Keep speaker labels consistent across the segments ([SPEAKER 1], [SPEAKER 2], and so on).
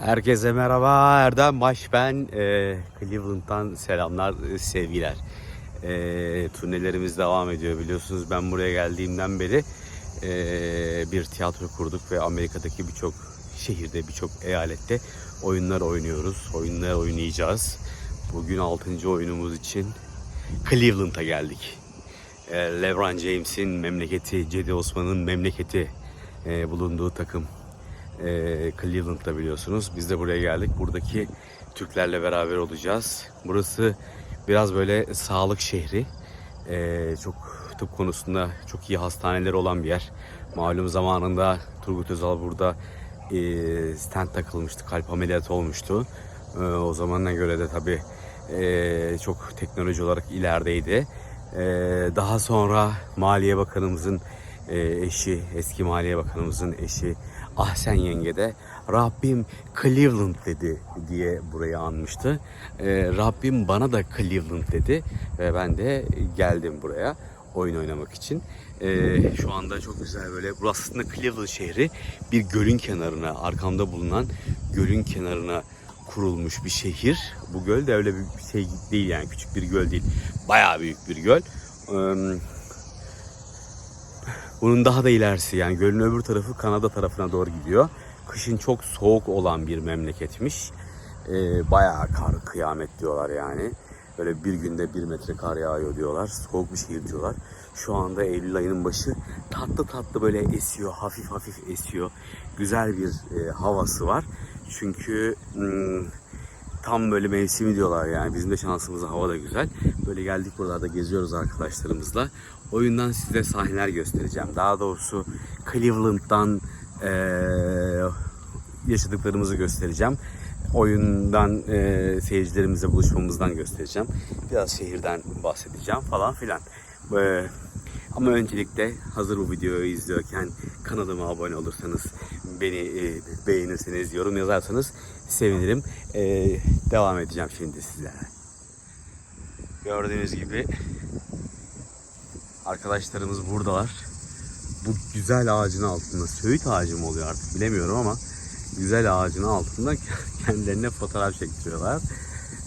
[SPEAKER 1] Herkese merhaba Erdem Baş. Ben Ee, Cleveland'dan selamlar e, sevgiler. Ee, turnelerimiz devam ediyor biliyorsunuz. Ben buraya geldiğimden beri ee, bir tiyatro kurduk ve Amerika'daki birçok şehirde birçok eyalette oyunlar oynuyoruz oyunlar oynayacağız. Bugün 6. oyunumuz için Cleveland'a geldik. Ee, LeBron James'in memleketi Cedi Osman'ın memleketi ee, bulunduğu takım e, Cleveland'da biliyorsunuz. Biz de buraya geldik. Buradaki Türklerle beraber olacağız. Burası biraz böyle sağlık şehri. E, çok tıp konusunda çok iyi hastaneleri olan bir yer. Malum zamanında Turgut Özal burada e, stent takılmıştı. Kalp ameliyatı olmuştu. E, o zamana göre de tabii e, çok teknoloji olarak ilerideydi. E, daha sonra Maliye Bakanımızın eşi, eski Maliye Bakanımızın eşi Ahsen Yenge de Rabbim Cleveland dedi diye burayı anmıştı. E, Rabbim bana da Cleveland dedi ve ben de geldim buraya oyun oynamak için. E, şu anda çok güzel böyle burası aslında Cleveland şehri bir gölün kenarına arkamda bulunan gölün kenarına kurulmuş bir şehir. Bu göl de öyle bir şey değil yani küçük bir göl değil. Bayağı büyük bir göl. Eee, bunun daha da ilerisi yani gölün öbür tarafı Kanada tarafına doğru gidiyor. Kışın çok soğuk olan bir memleketmiş. Ee, bayağı kar kıyamet diyorlar yani. Böyle bir günde bir metre kar yağıyor diyorlar. Soğuk bir şehir diyorlar. Şu anda Eylül ayının başı tatlı tatlı böyle esiyor. Hafif hafif esiyor. Güzel bir e, havası var. Çünkü hmm, tam böyle mevsimi diyorlar yani. Bizim de şansımıza hava da güzel. Böyle geldik buralarda geziyoruz arkadaşlarımızla. Oyundan size sahneler göstereceğim. Daha doğrusu Cleveland'dan eee, yaşadıklarımızı göstereceğim. Oyundan eee seyircilerimizle buluşmamızdan göstereceğim. Biraz şehirden bahsedeceğim falan filan. Eee, ama öncelikle hazır bu videoyu izliyorken kanalıma abone olursanız, beni e, beğenirseniz, yorum yazarsanız sevinirim. E, devam edeceğim şimdi sizlere. Gördüğünüz gibi arkadaşlarımız buradalar. Bu güzel ağacın altında, söğüt ağacı mı oluyor artık bilemiyorum ama güzel ağacın altında kendilerine fotoğraf çektiriyorlar.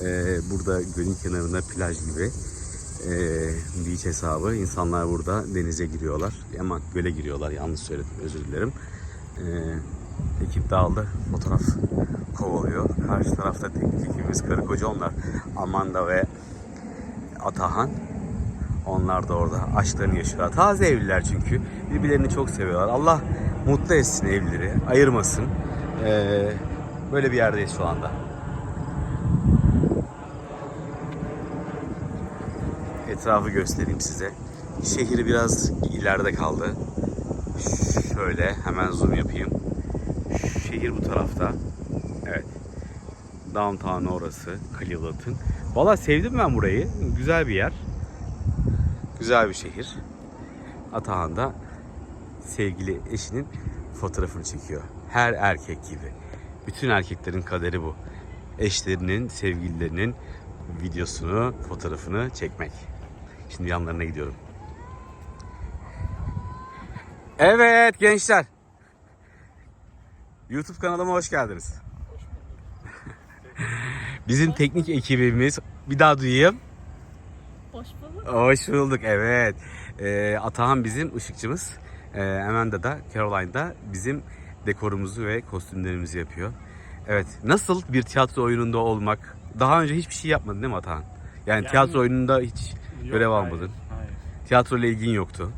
[SPEAKER 1] E, burada gölün kenarında plaj gibi e, beach hesabı. İnsanlar burada denize giriyorlar. Ama göle giriyorlar. Yanlış söyledim. Özür dilerim. E, ekip dağıldı. Fotoğraf kovalıyor. Karşı tarafta teknik ekibimiz karı koca onlar. Amanda ve Atahan. Onlar da orada aşklarını yaşıyorlar. Taze evliler çünkü. Birbirlerini çok seviyorlar. Allah mutlu etsin evlileri. Ayırmasın. E, böyle bir yerdeyiz şu anda. etrafı göstereyim size. Şehir biraz ileride kaldı. Şöyle hemen zoom yapayım. Şehir bu tarafta. Downtown orası. Cleveland'ın. Valla sevdim ben burayı. Güzel bir yer. Güzel bir şehir. Atahan da sevgili eşinin fotoğrafını çekiyor. Her erkek gibi. Bütün erkeklerin kaderi bu. Eşlerinin, sevgililerinin videosunu, fotoğrafını çekmek. Şimdi yanlarına gidiyorum. Evet gençler. YouTube kanalıma hoş geldiniz. Bizim teknik ekibimiz bir daha duyayım.
[SPEAKER 2] Hoş bulduk.
[SPEAKER 1] Hoş bulduk evet. Ee, Atahan bizim ışıkçımız. Ee, Amanda da Caroline'da bizim dekorumuzu ve kostümlerimizi yapıyor. Evet nasıl bir tiyatro oyununda olmak? Daha önce hiçbir şey yapmadın değil mi Atahan? Yani,
[SPEAKER 3] Yani-
[SPEAKER 1] tiyatro oyununda hiç
[SPEAKER 3] Yok,
[SPEAKER 1] görev
[SPEAKER 3] hayır,
[SPEAKER 1] almadın.
[SPEAKER 3] Hayır.
[SPEAKER 1] Tiyatro ile ilgin yoktu.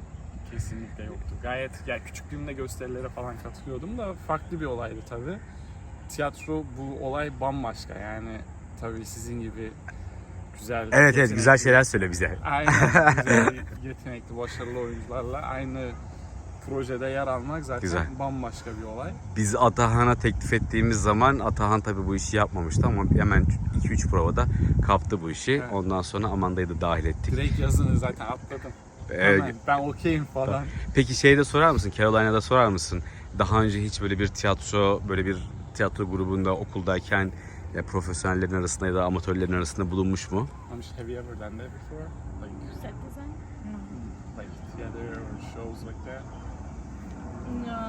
[SPEAKER 3] Kesinlikle yoktu. Gayet ya küçüklüğümde gösterilere falan katılıyordum da farklı bir olaydı tabii. Tiyatro bu olay bambaşka yani tabii sizin gibi güzel
[SPEAKER 1] Evet evet güzel şeyler söyle bize.
[SPEAKER 3] Aynen güzel yetenekli başarılı oyuncularla aynı projede yer almak zaten
[SPEAKER 1] Güzel.
[SPEAKER 3] bambaşka bir olay.
[SPEAKER 1] Biz Atahan'a teklif ettiğimiz zaman Atahan tabii bu işi yapmamıştı ama hemen 2-3 provada kaptı bu işi.
[SPEAKER 3] Evet.
[SPEAKER 1] Ondan sonra Amanda'yı da dahil ettik.
[SPEAKER 3] Direkt yazını zaten atladım.
[SPEAKER 1] Ee,
[SPEAKER 3] Hemen, ben okeyim falan.
[SPEAKER 1] Peki şey de sorar mısın? Carolina'da sorar mısın? Daha önce hiç böyle bir tiyatro, böyle bir tiyatro grubunda okuldayken ya profesyonellerin arasında ya da amatörlerin arasında bulunmuş mu?
[SPEAKER 3] I'm just- Have you ever done that before? Like,
[SPEAKER 2] Set design?
[SPEAKER 3] like theater or shows like that?
[SPEAKER 2] No.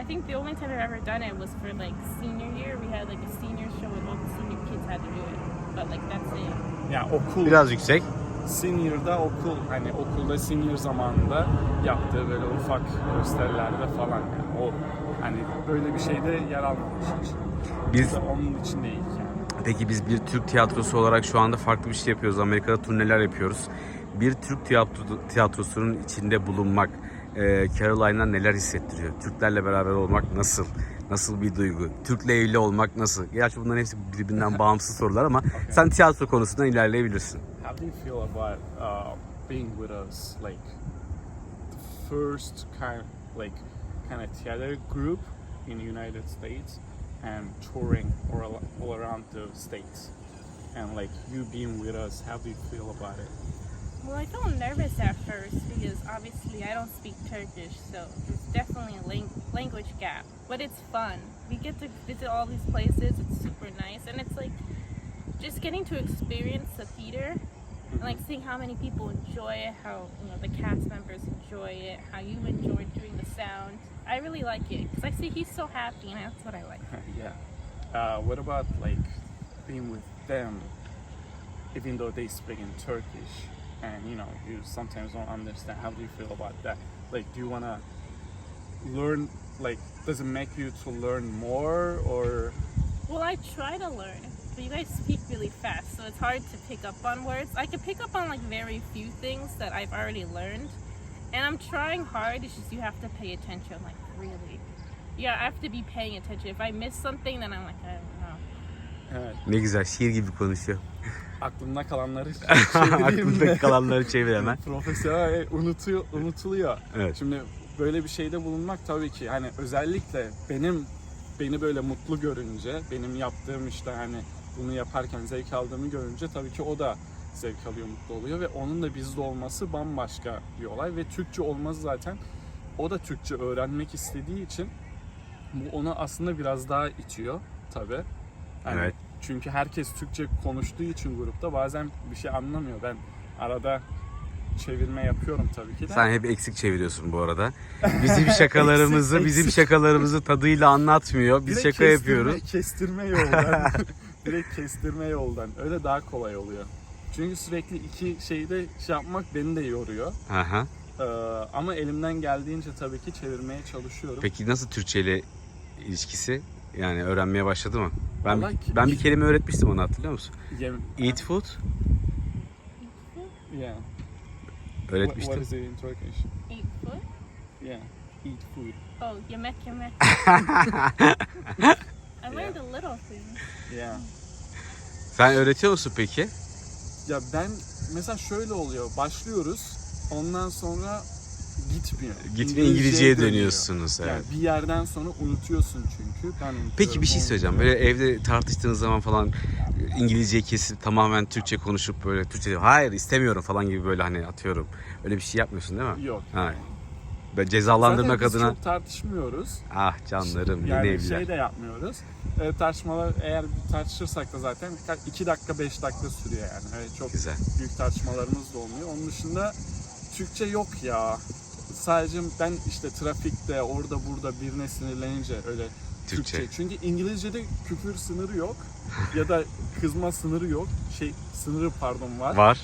[SPEAKER 2] I think the only time I've ever done it was for like senior year had like a senior show and all the senior kids had to do it. But like that's it.
[SPEAKER 3] Yani okul,
[SPEAKER 1] Biraz yüksek.
[SPEAKER 3] Senior'da okul, hani okulda senior zamanında yaptığı böyle ufak gösterilerde falan yani o hani böyle bir şeyde yer almamış hiç.
[SPEAKER 1] Biz
[SPEAKER 3] Onun için değil yani.
[SPEAKER 1] Peki biz bir Türk tiyatrosu olarak şu anda farklı bir şey yapıyoruz. Amerika'da turneler yapıyoruz. Bir Türk tiyatro, tiyatrosunun içinde bulunmak e, Caroline'a neler hissettiriyor? Türklerle beraber olmak nasıl? Nasıl bir duygu? Türk'le evli olmak nasıl? Gerçi bunların hepsi birbirinden bağımsız sorular ama sen tiyatro konusundan ilerleyebilirsin.
[SPEAKER 3] How do you feel about uh, being with us, like the first kind, like kind of theater group in the United States, and touring all, all around the states, and like you being with us, how do you feel about it?
[SPEAKER 2] Well, I felt nervous at first because obviously I don't speak Turkish, so it's definitely a lang- language gap. But it's fun. We get to visit all these places. It's super nice, and it's like just getting to experience the theater and like seeing how many people enjoy it, how you know the cast members enjoy it, how you enjoy doing the sound. I really like it because I see he's so happy, and that's what I like.
[SPEAKER 3] yeah. Uh, what about like being with them, even though they speak in Turkish, and you know you sometimes don't understand? How do you feel about that? Like, do you wanna learn? Like, does it make you to learn more, or
[SPEAKER 2] Well, I try to learn, but you guys speak really fast, so it's hard to pick up on words. I can pick up on like very few things that I've already learned, and I'm trying hard. It's just you have to pay attention, like really. Yeah, I have to be paying attention. If I miss something, then I'm like, I don't know.
[SPEAKER 3] evet,
[SPEAKER 1] Ne güzel şiir gibi konuşuyor.
[SPEAKER 3] aklımda kalanları de.
[SPEAKER 1] kalanları çevir hemen.
[SPEAKER 3] Profesyonel unutuyor, unutuluyor.
[SPEAKER 1] Evet.
[SPEAKER 3] Şimdi böyle bir şeyde bulunmak tabii ki hani özellikle benim beni böyle mutlu görünce, benim yaptığım işte hani bunu yaparken zevk aldığımı görünce tabii ki o da zevk alıyor, mutlu oluyor ve onun da bizde olması bambaşka bir olay ve Türkçe olması zaten o da Türkçe öğrenmek istediği için bu onu aslında biraz daha itiyor tabii. Hani
[SPEAKER 1] Evet.
[SPEAKER 3] Çünkü herkes Türkçe konuştuğu için grupta bazen bir şey anlamıyor. Ben arada çevirme yapıyorum tabii ki de.
[SPEAKER 1] Sen hep eksik çeviriyorsun bu arada. Bizim şakalarımızı,
[SPEAKER 3] Eksik,
[SPEAKER 1] bizim
[SPEAKER 3] eksik.
[SPEAKER 1] şakalarımızı tadıyla anlatmıyor. Biz
[SPEAKER 3] Direkt
[SPEAKER 1] şaka
[SPEAKER 3] kestirme-
[SPEAKER 1] yapıyoruz.
[SPEAKER 3] Kestirme yoldan. Direkt kestirme yoldan. Öyle daha kolay oluyor. Çünkü sürekli iki şeyde şey yapmak beni de yoruyor.
[SPEAKER 1] Aha.
[SPEAKER 3] Ee, ama elimden geldiğince tabii ki çevirmeye çalışıyorum.
[SPEAKER 1] Peki nasıl Türkçe ile ilişkisi? Yani öğrenmeye başladı mı? Ben
[SPEAKER 3] Vallahi ki-
[SPEAKER 1] ben bir kelime öğretmiştim onu hatırlıyor musun?
[SPEAKER 3] Yem-
[SPEAKER 1] Eat food
[SPEAKER 3] Yeah. What,
[SPEAKER 1] öğretmiştim.
[SPEAKER 3] what is it in Turkish?
[SPEAKER 2] Eat food?
[SPEAKER 3] Yeah. Eat food.
[SPEAKER 2] Oh, yemek yemek. I learned a little thing.
[SPEAKER 3] Yeah.
[SPEAKER 1] Sen öğretiyor musun peki?
[SPEAKER 3] Ya ben mesela şöyle oluyor. Başlıyoruz. Ondan sonra gitmiyor.
[SPEAKER 1] Gitme İngilizceye
[SPEAKER 3] dönüyor.
[SPEAKER 1] dönüyorsunuz. Evet.
[SPEAKER 3] Yani bir yerden sonra unutuyorsun çünkü. Ben
[SPEAKER 1] Peki bir şey söyleyeceğim. Böyle evde tartıştığınız zaman falan İngilizceyi kesip tamamen Türkçe konuşup böyle Türkçe hayır istemiyorum falan gibi böyle hani atıyorum. Öyle bir şey yapmıyorsun değil mi?
[SPEAKER 3] Yok.
[SPEAKER 1] Ha. Cezalandırmak
[SPEAKER 3] Zaten biz
[SPEAKER 1] adına
[SPEAKER 3] çok tartışmıyoruz.
[SPEAKER 1] ah canlarım
[SPEAKER 3] Yani
[SPEAKER 1] yeni evliler.
[SPEAKER 3] şey de yapmıyoruz. E, tartışmalar eğer tartışırsak da zaten 2 dakika 5 dakika sürüyor yani. Öyle çok
[SPEAKER 1] Güzel.
[SPEAKER 3] büyük tartışmalarımız da olmuyor. Onun dışında Türkçe yok ya. Sadece ben işte trafikte orada burada birine sinirlenince öyle
[SPEAKER 1] Türkçe.
[SPEAKER 3] Türkçe. Çünkü İngilizce'de küfür sınırı yok ya da kızma sınırı yok. Şey sınırı pardon var,
[SPEAKER 1] Var.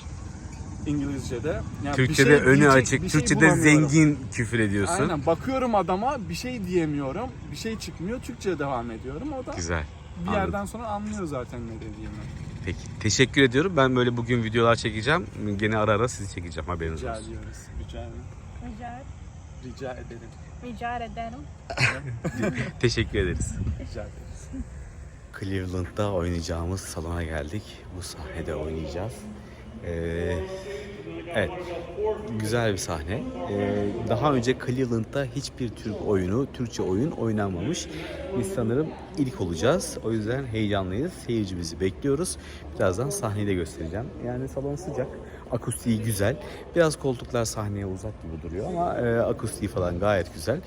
[SPEAKER 3] İngilizce'de. Yani bir
[SPEAKER 1] Türkçede
[SPEAKER 3] şey
[SPEAKER 1] önü
[SPEAKER 3] diyecek
[SPEAKER 1] açık.
[SPEAKER 3] bir şey
[SPEAKER 1] Türkçede
[SPEAKER 3] bulamıyorum.
[SPEAKER 1] zengin küfür ediyorsun.
[SPEAKER 3] Aynen bakıyorum adama bir şey diyemiyorum. Bir şey çıkmıyor. Türkçe devam ediyorum. O da
[SPEAKER 1] Güzel.
[SPEAKER 3] bir
[SPEAKER 1] anladım.
[SPEAKER 3] yerden sonra anlıyor zaten ne dediğimi.
[SPEAKER 1] Peki. Teşekkür ediyorum. Ben böyle bugün videolar çekeceğim. Gene ara ara sizi çekeceğim. Haberiniz
[SPEAKER 3] Rica
[SPEAKER 1] olsun.
[SPEAKER 3] ediyoruz. Rica ederim.
[SPEAKER 2] Rica,
[SPEAKER 3] Rica ederim.
[SPEAKER 2] rica ederim.
[SPEAKER 1] Teşekkür ederiz.
[SPEAKER 3] Rica ederiz.
[SPEAKER 1] Cleveland'da oynayacağımız salona geldik. Bu sahnede oynayacağız. Ee, evet, güzel bir sahne. Ee, daha önce Cleveland'da hiçbir Türk oyunu, Türkçe oyun oynanmamış. Biz sanırım ilk olacağız. O yüzden heyecanlıyız. Seyircimizi bekliyoruz. Birazdan sahneyi de göstereceğim. Yani salon sıcak. Akustiği güzel. Biraz koltuklar sahneye uzak gibi duruyor ama e, akustiği falan gayet güzel.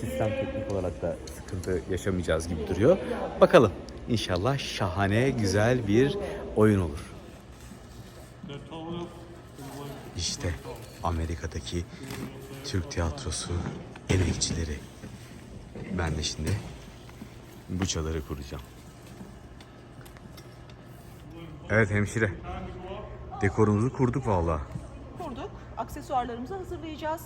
[SPEAKER 1] Sistem teknik olarak da sıkıntı yaşamayacağız gibi duruyor. Bakalım. İnşallah şahane, güzel bir oyun olur. İşte Amerika'daki Türk tiyatrosu emekçileri. Ben de şimdi bu çaları kuracağım. Evet hemşire. Dekorumuzu kurduk vallahi.
[SPEAKER 4] Kurduk. Aksesuarlarımızı hazırlayacağız.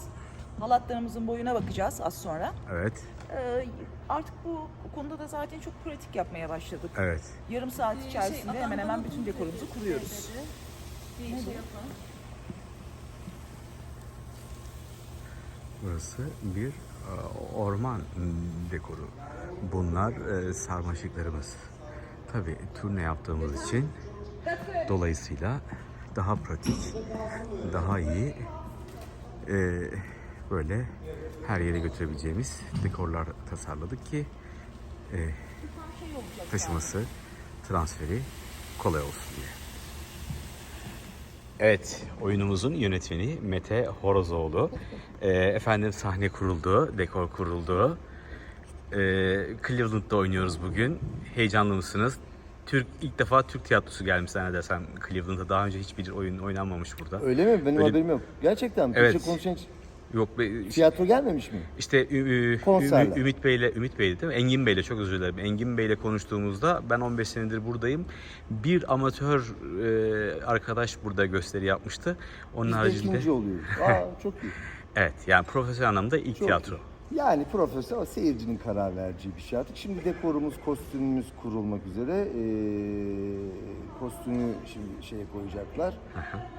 [SPEAKER 4] Halatlarımızın boyuna bakacağız az sonra.
[SPEAKER 1] Evet.
[SPEAKER 4] Ee, artık bu, bu konuda da zaten çok pratik yapmaya başladık.
[SPEAKER 1] Evet.
[SPEAKER 4] Yarım saat içerisinde hemen hemen bütün dekorumuzu kuruyoruz.
[SPEAKER 1] Burası bir e, orman dekoru. Bunlar e, sarmaşıklarımız. Tabii turne yaptığımız için dolayısıyla daha pratik, daha iyi e, böyle her yere götürebileceğimiz dekorlar tasarladık ki taşıması, transferi kolay olsun diye. Evet, oyunumuzun yönetmeni Mete Horozoğlu. Ee, efendim sahne kuruldu, dekor kuruldu. Ee, Cleveland'da oynuyoruz bugün. Heyecanlı mısınız? Türk ilk defa Türk tiyatrosu gelmiş zannedersem Cleveland'da. Daha önce hiçbir oyun oynanmamış burada.
[SPEAKER 5] Öyle mi? Benim
[SPEAKER 1] Öyle-
[SPEAKER 5] haberim yok. Gerçekten mi?
[SPEAKER 1] Evet.
[SPEAKER 5] Konuşan hiç
[SPEAKER 1] Yok be,
[SPEAKER 5] tiyatro gelmemiş mi?
[SPEAKER 1] işte Ü- Ü-
[SPEAKER 5] Konserler.
[SPEAKER 1] Ümit, Ümit Bey'le Ümit Bey'le değil mi? Engin Bey'le çok özür dilerim. Engin Bey'le konuştuğumuzda ben 15 senedir buradayım. Bir amatör e, arkadaş burada gösteri yapmıştı. Onun
[SPEAKER 5] Biz de
[SPEAKER 1] haricinde
[SPEAKER 5] ikinci oluyoruz. Aa çok iyi.
[SPEAKER 1] Evet yani profesyonel anlamda ilk
[SPEAKER 5] Çok
[SPEAKER 1] tiyatro.
[SPEAKER 5] iyi. Yani profesyonel ama seyircinin karar vereceği bir şey artık. Şimdi dekorumuz, kostümümüz kurulmak üzere. Ee, kostümü şimdi şeye koyacaklar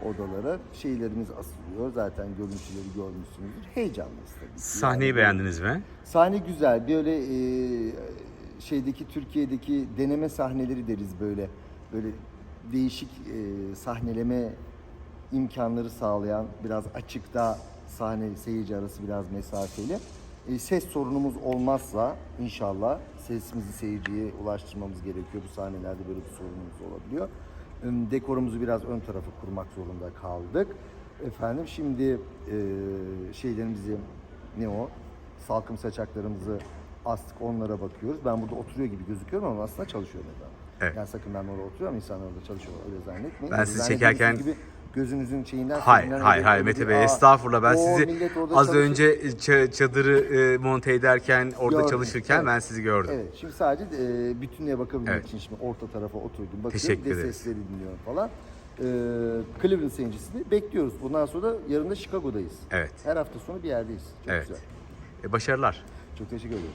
[SPEAKER 5] odalara. Şeylerimiz asılıyor. Zaten görüntüleri görmüşsünüzdür. Heyecanlıyız tabii. ki.
[SPEAKER 1] Sahneyi beğendiniz mi?
[SPEAKER 5] Sahne güzel. Böyle e, şeydeki Türkiye'deki deneme sahneleri deriz böyle. Böyle değişik e, sahneleme imkanları sağlayan biraz açıkta sahne seyirci arası biraz mesafeli. E, ses sorunumuz olmazsa inşallah sesimizi seyirciye ulaştırmamız gerekiyor. Bu sahnelerde böyle bir sorunumuz olabiliyor. E, Dekorumuzu biraz ön tarafa kurmak zorunda kaldık. Efendim şimdi e, şeylerimizi ne o? Salkım saçaklarımızı astık onlara bakıyoruz. Ben burada oturuyor gibi gözüküyorum ama aslında çalışıyorum orada.
[SPEAKER 1] Evet.
[SPEAKER 5] Yani sakın ben orada oturuyorum insanlar orada çalışıyor öyle zannetmeyin.
[SPEAKER 1] Ben sizi çekerken-
[SPEAKER 5] gibi gözünüzün şeyinden
[SPEAKER 1] Hayır, hayır, hayır Mete Bey
[SPEAKER 5] "Aa,
[SPEAKER 1] estağfurullah. Ben
[SPEAKER 5] o
[SPEAKER 1] sizi az
[SPEAKER 5] çalışıyor."
[SPEAKER 1] önce ça- çadırı e, monte ederken, orada
[SPEAKER 5] Gördüm,
[SPEAKER 1] çalışırken
[SPEAKER 5] evet.
[SPEAKER 1] ben sizi gördüm.
[SPEAKER 5] Evet, şimdi sadece e, bütünlüğe bakabilmek
[SPEAKER 1] Evet.
[SPEAKER 5] için şimdi orta tarafa oturdum. Bakıyorum,
[SPEAKER 1] Teşekkür
[SPEAKER 5] de sesleri dinliyorum falan. E, Cleveland seyircisini bekliyoruz. Bundan sonra da yarın da Chicago'dayız.
[SPEAKER 1] Evet.
[SPEAKER 5] Her hafta sonu bir yerdeyiz. Çok
[SPEAKER 1] Evet.
[SPEAKER 5] güzel.
[SPEAKER 1] E, başarılar.
[SPEAKER 5] Çok teşekkür ederim.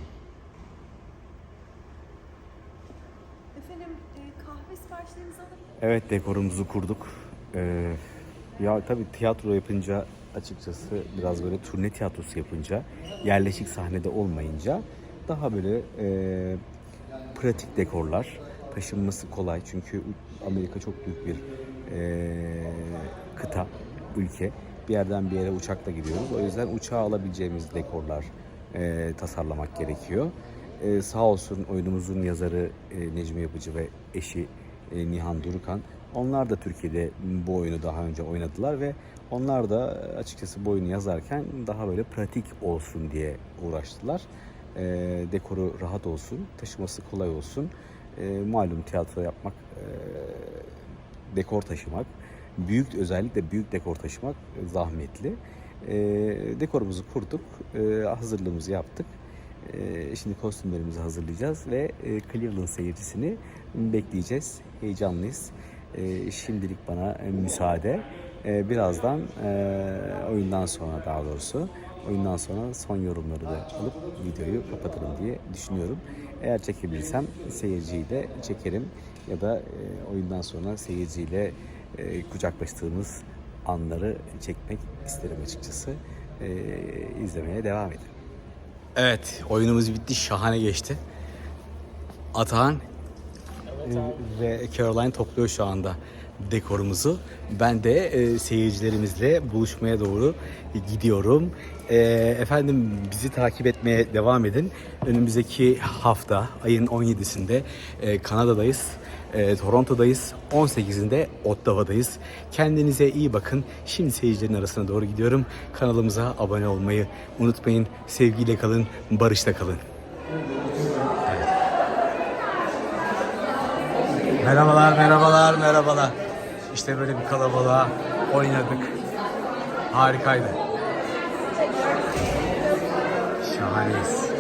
[SPEAKER 6] Efendim e, kahve siparişlerinizi alabilir?
[SPEAKER 1] Evet dekorumuzu kurduk. Ee, ya tabii tiyatro yapınca açıkçası biraz böyle turne tiyatrosu yapınca yerleşik sahnede olmayınca daha böyle e, pratik dekorlar taşınması kolay çünkü Amerika çok büyük bir e, kıta ülke bir yerden bir yere uçakla gidiyoruz o yüzden uçağa alabileceğimiz dekorlar e, tasarlamak gerekiyor. E, sağ olsun oyunumuzun yazarı e, Necmi Yapıcı ve eşi e, Nihan Durukan. Onlar da Türkiye'de bu oyunu daha önce oynadılar ve onlar da açıkçası bu oyunu yazarken daha böyle pratik olsun diye uğraştılar. E, dekoru rahat olsun, taşıması kolay olsun. E, malum tiyatro yapmak, e, dekor taşımak, büyük özellikle büyük dekor taşımak zahmetli. E, dekorumuzu kurduk, e, hazırlığımızı yaptık. Ee, şimdi kostümlerimizi hazırlayacağız ve e, Cleveland seyircisini bekleyeceğiz. Heyecanlıyız. Ee, şimdilik bana e, müsaade. Ee, birazdan e, oyundan sonra daha doğrusu oyundan sonra son yorumları da alıp videoyu kapatırım diye düşünüyorum. Eğer çekebilirsem seyirciyle çekerim ya da e, oyundan sonra seyirciyle e, kucaklaştığımız anları çekmek isterim açıkçası. İzlemeye devam edin. Evet, oyunumuz bitti. Şahane geçti. Atahan e, ve Caroline topluyor şu anda dekorumuzu. Ben de e, seyircilerimizle buluşmaya doğru gidiyorum. E, efendim bizi takip etmeye devam edin. Önümüzdeki hafta ayın 17'sinde e, Kanada'dayız. E, Toronto'dayız. 18'inde Ottawa'dayız. Kendinize iyi bakın. Şimdi seyircilerin arasına doğru gidiyorum. Kanalımıza abone olmayı unutmayın. Sevgiyle kalın, barışta kalın. Merhabalar, merhabalar, merhabalar. İşte böyle bir kalabalığa oynadık. Harikaydı. Şahaneyiz.